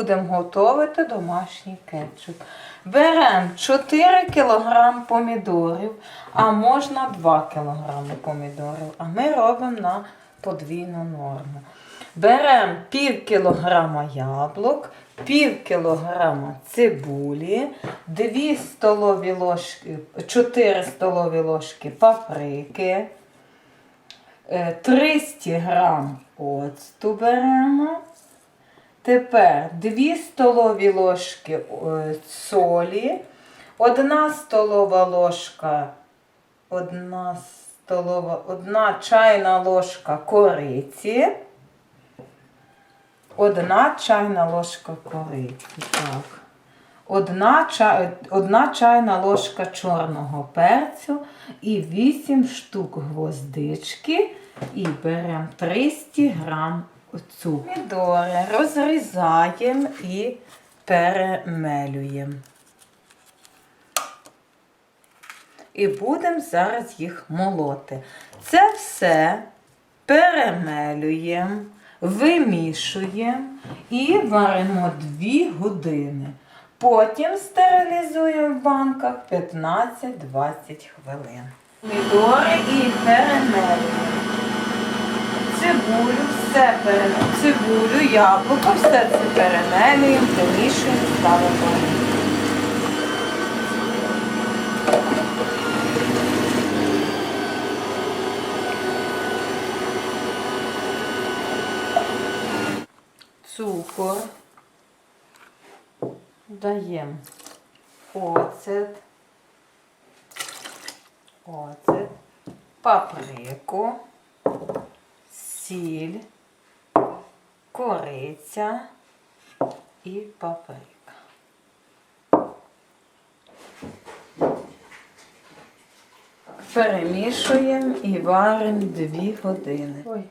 будемо готувати домашній кетчуп. Беремо 4 кг помідорів, а можна 2 кг помідорів. А ми робимо на подвійну норму. Беремо пів кілограма яблук, пів кілограма цибулі, 2 столові ложки, 4 столові ложки паприки, е, 300 грам оцту беремо. Тепер 2 столові ложки е, солі, 1 столова ложка, 1 столова, 1 чайна ложка кориці. Одна чайна ложка кориці. Так. Одна, чай, одна чайна ложка чорного перцю і 8 штук гвоздички. І беремо 300 грам цукру. Помідори розрізаємо і перемелюємо. І будемо зараз їх молоти. Це все перемелюємо, вимішуємо і варимо 2 години. Потім стерилізуємо в банках 15-20 хвилин. Помідори і перемелюємо. Цибулю, все перемелюємо. Цибулю, яблуко, все це перемелюємо, вимішуємо, ставимо. Цукор. Даємо оцет, оцет, паприку, сіль, кориця і паприка. Перемішуємо і варимо 2 години. Ой.